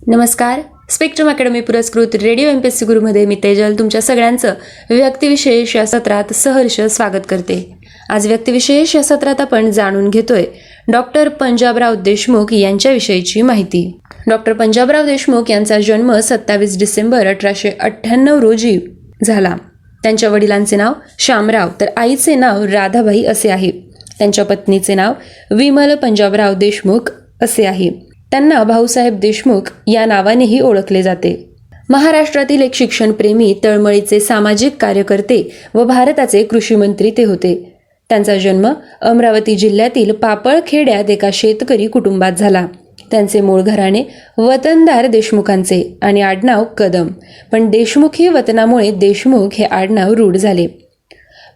नमस्कार. Spectrum academy पुरस्कृत radio M P S C गुरुमध्ये मी तेजल तुमच्या सगळ्यांचं व्यक्तिविशेष या सत्रात सहर्ष स्वागत करते. आज व्यक्तिविशेष या सत्रात आपण जाणून घेतोय डॉक्टर पंजाबराव देशमुख यांच्याविषयीची माहिती. डॉक्टर पंजाबराव देशमुख यांचा जन्म सत्तावीस डिसेंबर अठराशे अठ्ठ्याण्णव रोजी झाला. त्यांच्या वडिलांचे नाव श्यामराव तर आईचे नाव राधाबाई असे आहे. त्यांच्या पत्नीचे नाव विमल पंजाबराव देशमुख असे आहे. त्यांना भाऊसाहेब देशमुख या नावानेही ओळखले जाते. महाराष्ट्रातील एक शिक्षणप्रेमी तळमळीचे सामाजिक कार्यकर्ते व भारताचे कृषी मंत्री ते होते. त्यांचा जन्म अमरावती जिल्ह्यातील पापळ खेड्यात एका शेतकरी कुटुंबात झाला. त्यांचे मूळ घराणे वतनदार देशमुखांचे आणि आडनाव कदम. पण देशमुख ही वतनामुळे देशमुख हे आडनाव रूढ झाले.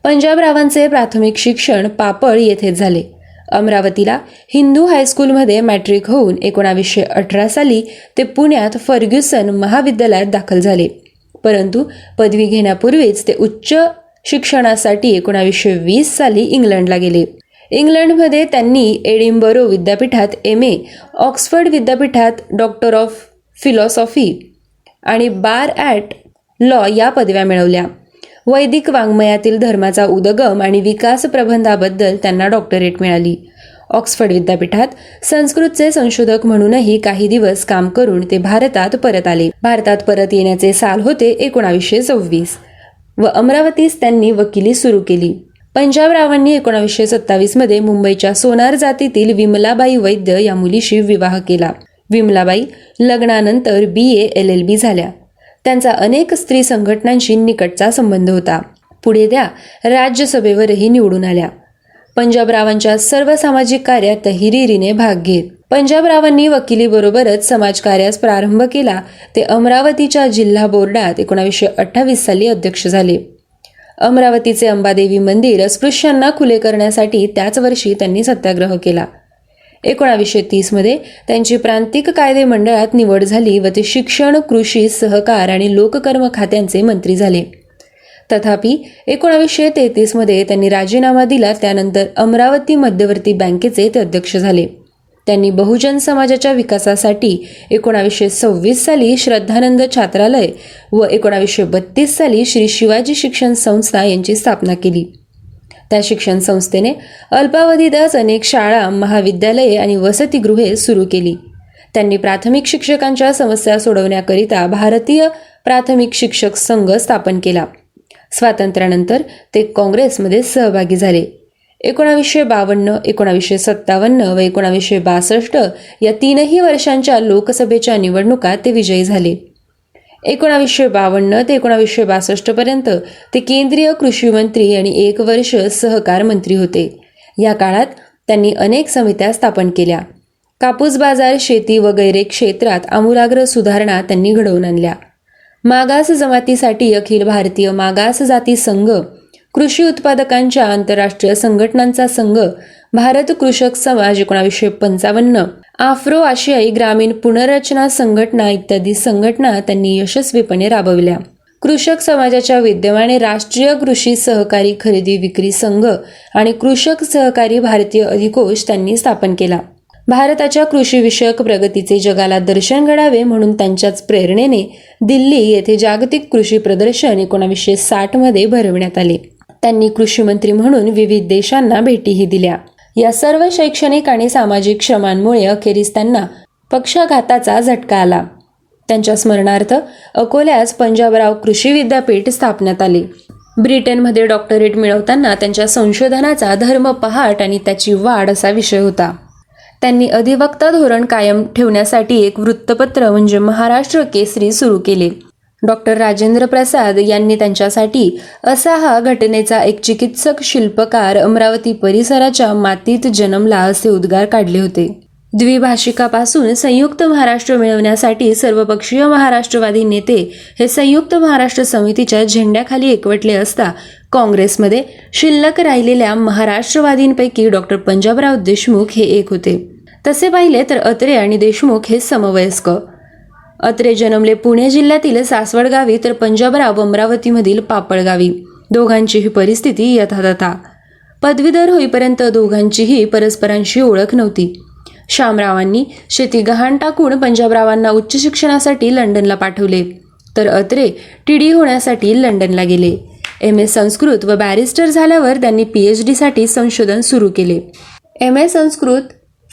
पंजाबरावांचे प्राथमिक शिक्षण पापळ येथेच झाले. अमरावतीला हिंदू हायस्कूलमध्ये मॅट्रिक होऊन एकोणावीसशे अठरा साली ते पुण्यात फर्ग्युसन महाविद्यालयात दाखल झाले. परंतु पदवी घेण्यापूर्वीच ते उच्च शिक्षणासाठी एकोणावीसशे वीस साली इंग्लंडला गेले. इंग्लंडमध्ये त्यांनी एडिंबरो विद्यापीठात एम ए ऑक्सफर्ड विद्यापीठात डॉक्टर ऑफ फिलॉसॉफी आणि बार ॲट लॉ या पदव्या मिळवल्या. वैदिक वाङ्मयातील धर्माचा उदगम आणि विकास प्रबंधाबद्दल त्यांना डॉक्टरेट मिळाली. ऑक्सफर्ड विद्यापीठात संस्कृतचे संशोधक म्हणूनही काही दिवस काम करून ते भारतात परत आले. भारतात परत येण्याचे साल होते एकोणावीसशे सव्वीस. व अमरावतीस त्यांनी वकिली सुरू केली. पंजाबरावांनी एकोणावीसशे सत्तावीसमध्ये मुंबईच्या सोनार जातीतील विमलाबाई वैद्य या मुलीशी विवाह केला. विमलाबाई लग्नानंतर बी ए एल एल बी झाल्या. त्यांचा अनेक स्त्री संघटनांशी निकटचा संबंध होता. पुढे त्या राज्यसभेवरही निवडून आल्या. पंजाबरावांच्या सर्व सामाजिक कार्यात हिरिरीने भाग घेत. पंजाबरावांनी वकिलीबरोबरच समाजकार्यास प्रारंभ केला. ते अमरावतीच्या जिल्हा बोर्डात एकोणावीसशे अठ्ठावीस साली अध्यक्ष झाले. अमरावतीचे अंबादेवी मंदिर अस्पृश्यांना खुले करण्यासाठी त्याच वर्षी त्यांनी सत्याग्रह केला. एकोणावीसशे तीसमध्ये त्यांची प्रांतिक कायदे मंडळात निवड झाली व ते शिक्षण कृषी सहकार आणि लोककर्म खात्यांचे मंत्री झाले. तथापि एकोणावीसशे तेहतीसमध्ये त्यांनी राजीनामा दिला त्यानंतर अमरावती मध्यवर्ती बँकेचे ते अध्यक्ष झाले. त्यांनी बहुजन समाजाच्या विकासासाठी एकोणावीसशे सव्वीस साली श्रद्धानंद छात्रालय व एकोणावीसशे बत्तीस साली श्री शिवाजी शिक्षण संस्था यांची स्थापना केली. त्या शिक्षण संस्थेने अल्पावधीतच अनेक शाळा महाविद्यालये आणि वसतिगृहे सुरू केली. त्यांनी प्राथमिक शिक्षकांच्या समस्या सोडवण्याकरिता भारतीय प्राथमिक शिक्षक संघ स्थापन केला. स्वातंत्र्यानंतर ते काँग्रेसमध्ये सहभागी झाले. एकोणावीसशे बावन्न एकोणावीसशे सत्तावन्न व एकोणावीसशे बासष्ट या तीनही वर्षांच्या लोकसभेच्या निवडणुकात ते विजयी झाले. एकोणावीसशे बावन्न ते एकोणावीसशे बासष्ट पर्यंत ते केंद्रीय कृषी मंत्री आणि एक वर्ष सहकार मंत्री होते. या काळात त्यांनी अनेक समित्या स्थापन केल्या. कापूस बाजार शेती वगैरे क्षेत्रात आमूलाग्र सुधारणा त्यांनी घडवून आणल्या. मागास जमातीसाठी अखिल भारतीय मागास जाती संघ कृषी उत्पादकांच्या आंतरराष्ट्रीय संघटनांचा संघ भारत कृषक समाज एकोणावीसशे पंचावन्न आफ्रो आशियाई ग्रामीण पुनर्रचना संघटना इत्यादी संघटना त्यांनी यशस्वीपणे राबविल्या. कृषक समाजाच्या विद्यमाने राष्ट्रीय कृषी सहकारी खरेदी विक्री संघ आणि कृषक सहकारी भारतीय अधिकोष त्यांनी स्थापन केला. भारताच्या कृषीविषयक प्रगतीचे जगाला दर्शन घडावे म्हणून त्यांच्याच प्रेरणेने दिल्ली येथे जागतिक कृषी प्रदर्शन एकोणावीसशे साठमध्ये भरवण्यात आले. त्यांनी कृषी मंत्री म्हणून विविध देशांना भेटीही दिल्या. या सर्व शैक्षणिक आणि सामाजिक श्रमांमुळे अखेरीस त्यांना पक्षाघाताचा झटका आला. त्यांच्या स्मरणार्थ अकोल्यास पंजाबराव कृषी विद्यापीठ स्थापण्यात आले. ब्रिटनमध्ये डॉक्टरेट मिळवताना त्यांच्या संशोधनाचा धर्म पहाट आणि त्याची वाढ असा विषय होता. त्यांनी अधिवक्ता धोरण कायम ठेवण्यासाठी एक वृत्तपत्र म्हणजे महाराष्ट्र केसरी सुरू केले. डॉक्टर राजेंद्र प्रसाद यांनी त्यांच्यासाठी असा हा घटनेचा एक चिकित्सक शिल्पकार अमरावती परिसराच्या मातीत जन्मला असे उद्गार काढले होते. द्विभाषिकापासून संयुक्त महाराष्ट्र मिळवण्यासाठी सर्वपक्षीय महाराष्ट्रवादी नेते हे संयुक्त महाराष्ट्र समितीच्या झेंड्याखाली एकवटले असता काँग्रेसमध्ये शिल्लक राहिलेल्या महाराष्ट्रवादींपैकी डॉक्टर पंजाबराव देशमुख हे एक होते. तसे पाहिले तर अत्रे आणि देशमुख हे समवयस्क. अत्रे जन्मले पुणे जिल्ह्यातील सासवड गावी तर पंजाबराव अमरावतीमधील पापळगावी दोघांची ही परिस्थिती यथातथा. पदवीधर होईपर्यंत दोघांचीही परस्परांशी ओळख नव्हती. श्यामरावांनी शेती गहाण टाकून पंजाबरावांना उच्च शिक्षणासाठी लंडनला पाठवले. तर अत्रे टी डी होण्यासाठी लंडनला गेले. एम. एस संस्कृत व बॅरिस्टर झाल्यावर त्यांनी पी एच डीसाठी संशोधन सुरू केले. एम. एस संस्कृत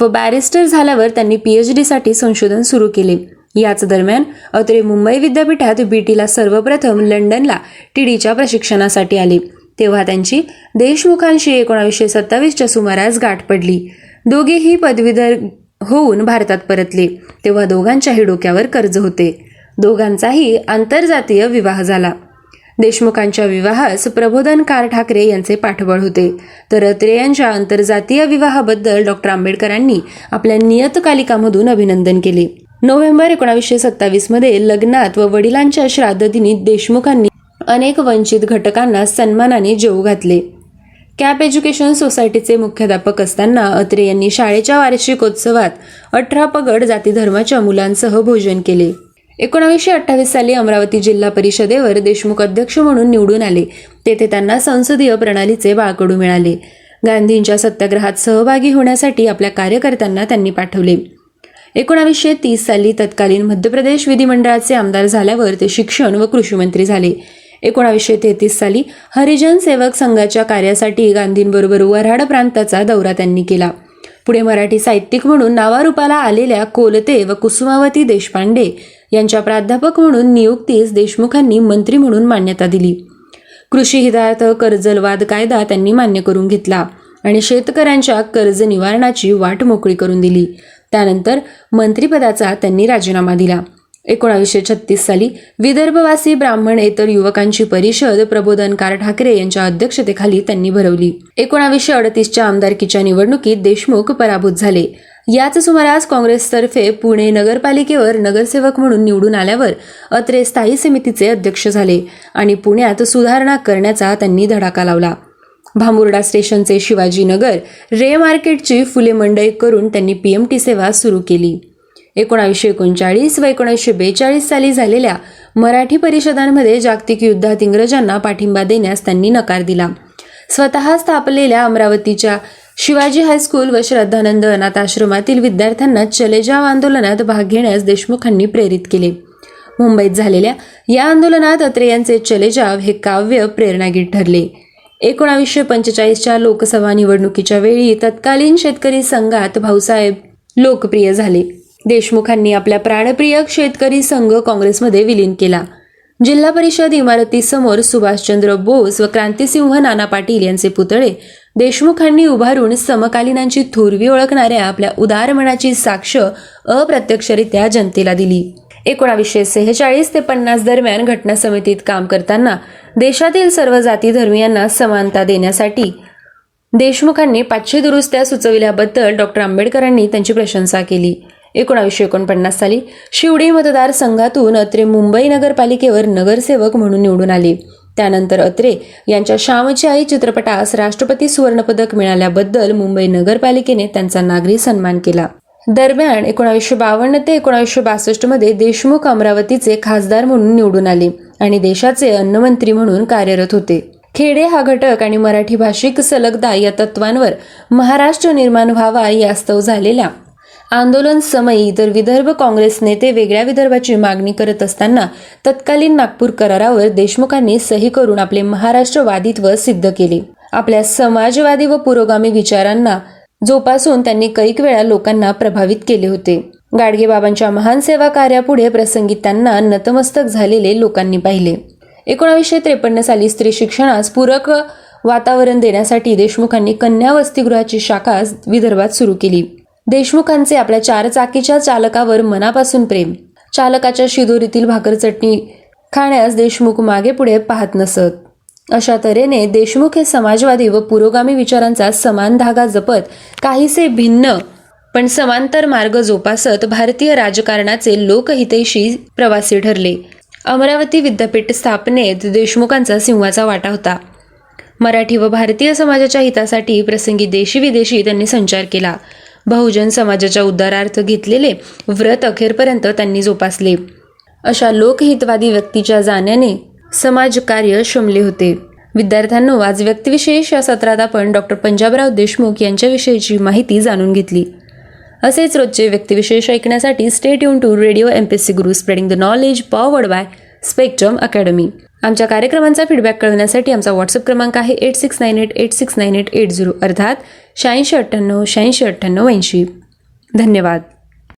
व बॅरिस्टर झाल्यावर त्यांनी पी एच डीसाठी संशोधन सुरू केले. याच दरम्यान अत्रे मुंबई विद्यापीठात बी टीला सर्वप्रथम लंडनला टी डीच्या प्रशिक्षणासाठी आले. तेव्हा त्यांची देशमुखांशी एकोणावीसशे सत्तावीसच्या सुमारास गाठ पडली. दोघेही पदवीधर होऊन भारतात परतले. तेव्हा दोघांच्याही डोक्यावर कर्ज होते. दोघांचाही आंतरजातीय विवाह झाला. देशमुखांच्या विवाहास प्रबोधन कार ठाकरे यांचे पाठबळ होते. तर अत्रे यांच्या आंतरजातीय विवाहाबद्दल डॉक्टर आंबेडकरांनी आपल्या नियतकालिकामधून अभिनंदन केले. नोव्हेंबर एकोणावीसशे सत्तावीसमध्ये लग्नात व वडिलांच्या श्राद्धदिनी देशमुखांनी अनेक वंचित घटकांना सन्मानाने जेऊ घातले. कॅप एज्युकेशन सोसायटीचे मुख्याध्यापक असताना अत्रे यांनी शाळेच्या वार्षिकोत्सवात अठरा पगड जाती धर्माच्या मुलांसह भोजन केले. एकोणावीसशे अठ्ठावीस साली अमरावती जिल्हा परिषदेवर देशमुख अध्यक्ष म्हणून निवडून आले. तेथे त्यांना संसदीय प्रणालीचे बाळकडू मिळाले. गांधींच्या सत्याग्रहात सहभागी होण्यासाठी आपल्या कार्यकर्त्यांना त्यांनी पाठवले. एकोणावीसशे तीस साली तत्कालीन मध्य प्रदेश विधिमंडळाचे आमदार झाल्यावर ते शिक्षण व कृषीमंत्री झाले. एकोणावीसशे तेहतीस साली हरिजन सेवक संघाच्या कार्यासाठी गांधींबरोबर वऱ्हाड प्रांताचा दौरा त्यांनी केला. पुढे मराठी साहित्यिक म्हणून नावारूपाला आलेल्या कोलते व कुसुमावती देशपांडे यांच्या प्राध्यापक म्हणून नियुक्तीस देशमुखांनी मंत्री म्हणून मान्यता दिली. कृषी हितार्थ कर्जलवाद कायदा त्यांनी मान्य करून घेतला आणि शेतकऱ्यांच्या कर्ज निवारणाची वाट मोकळी करून दिली. त्यानंतर मंत्रिपदाचा त्यांनी राजीनामा दिला. एकोणावीसशे छत्तीस साली विदर्भवासी ब्राह्मण येतर युवकांची परिषद प्रबोधनकार ठाकरे यांच्या अध्यक्षतेखाली त्यांनी भरवली. एकोणावीसशे अडतीसच्या आमदारकीच्या निवडणुकीत देशमुख पराभूत झाले. याच सुमारास काँग्रेसतर्फे पुणे नगरपालिकेवर नगरसेवक म्हणून निवडून आल्यावर अत्रे स्थायी समितीचे अध्यक्ष झाले आणि पुण्यात सुधारणा करण्याचा त्यांनी धडाका लावला. भांबुर्डा स्टेशनचे शिवाजीनगर रे मार्केटची फुले मंडई करून त्यांनी पीएमटी सेवा सुरू केली. एकोणावीसशे एकोणचाळीस व एकोणीसशे बेचाळीस साली झालेल्या मराठी परिषदांमध्ये जागतिक युद्धात इंग्रजांना पाठिंबा देण्यास त्यांनी नकार दिला. स्वतः स्थापलेल्या अमरावतीच्या शिवाजी हायस्कूल व श्रद्धानंद अनाथ आश्रमातील विद्यार्थ्यांना चले जाव आंदोलनात भाग घेण्यास देशमुखांनी प्रेरित केले. मुंबईत झालेल्या या आंदोलनात अत्रे यांचे चले जाव हे काव्य प्रेरणागीत ठरले. एकोणावीसशे पंचेचाळीसच्या लोकसभा निवडणुकीच्या वेळी तत्कालीन शेतकरी संघात भाऊसाहेब लोकप्रिय झाले. देशमुखांनी आपल्या प्राणप्रिय शेतकरी संघ काँग्रेसमध्ये विलीन केला. जिल्हा परिषद इमारतीसमोर सुभाषचंद्र बोस व क्रांतिसिंह नाना पाटील यांचे पुतळे देशमुखांनी उभारून समकालीनांची थोरवी ओळखणाऱ्या आपल्या उदार मनाची साक्ष अप्रत्यक्षरित्या जनतेला दिली. एकोणावीसशे सेहेचाळीस ते पन्नास दरम्यान घटना समितीत काम करताना देशातील सर्व जाती धर्मियांना समानता देण्यासाठी. देशमुखांनी पाचशे दुरुस्त्या सुचविल्याबद्दल डॉक्टर आंबेडकरांनी त्यांची प्रशंसा केली. एकोणावीसशे एकोणपन्नास साली शिवडी मतदारसंघातून अत्रे मुंबई नगरपालिकेवर नगरसेवक म्हणून निवडून आले. त्यानंतर अत्रे यांच्या श्यामची आई चित्रपटास राष्ट्रपती सुवर्णपदक मिळाल्याबद्दल मुंबई नगरपालिकेने त्यांचा नागरी सन्मान केला. दरम्यान एकोणावीसशे बावन्न ते एकोणावीसशे बासष्टमध्ये देशमुख अमरावतीचे खासदार म्हणून निवडून आले. आणि देशाचे अन्नमंत्री म्हणून कार्यरत होते. खेडे हा घटक आणि मराठी भाषिक सलगदा या तत्वांवर महाराष्ट्र निर्माण व्हावा यास्तव झालेल्या आंदोलन समयी तर विदर्भ काँग्रेस नेते वेगळ्या विदर्भाची मागणी करत असताना तत्कालीन नागपूर करारावर देशमुखांनी सही करून आपले महाराष्ट्रवादित्व सिद्ध केले. आपल्या समाजवादी व पुरोगामी विचारांना जोपासून त्यांनी कैक वेळा लोकांना प्रभावित केले होते. गाडगेबाबांच्या महान सेवा कार्यापुढे प्रसंगी त्यांना नतमस्तक झालेले लोकांनी पाहिले. एकोणावीसशे त्रेपन्न साली स्त्री शिक्षणास पूरक वातावरण देण्यासाठी देशमुखांनी कन्या वसतिगृहाची शाखा विदर्भात सुरू केली. देशमुखांचे आपल्या चारचाकीच्या चालकावर मनापासून प्रेम. चालकाच्या शिदोरीतील भाकर चटणी खाण्यास देशमुख मागे पुढे पाहत नसत. अशा तऱ्हेने देशमुख हे समाजवादी व पुरोगामी विचारांचा समान धागा जपत काहीसे भिन्न पण समांतर मार्ग जोपासत भारतीय राजकारणाचे लोकहितैषी प्रवासी ठरले. अमरावती विद्यापीठ स्थापनेत देशमुखांचा सिंहाचा वाटा होता. मराठी व भारतीय समाजाच्या हितासाठी प्रसंगी देशी विदेशी त्यांनी संचार केला. बहुजन समाजाच्या उद्धारार्थ घेतलेले व्रत अखेरपर्यंत त्यांनी जोपासले. अशा लोकहितवादी व्यक्तीच्या जाण्याने समाजकार्य शमले होते. विद्यार्थ्यांनो आज व्यक्तिविशेष या सत्रात आपण डॉक्टर पंजाबराव देशमुख यांच्याविषयीची माहिती जाणून घेतली. असेच रोजचे व्यक्तिविशेष ऐकण्यासाठी stay युन to radio M P C Guru spreading the knowledge powered by Spectrum academy आमच्या कार्यक्रमांचा फीडबॅक कळवण्यासाठी आमचा व्हॉट्सअप क्रमांक आहे eight six nine eight eight six nine eight eight zero अर्थात शहाऐंशी अठ्ठ्याण्णव शहाऐंशी अठ्ठ्याण्णव ऐंशी धन्यवाद.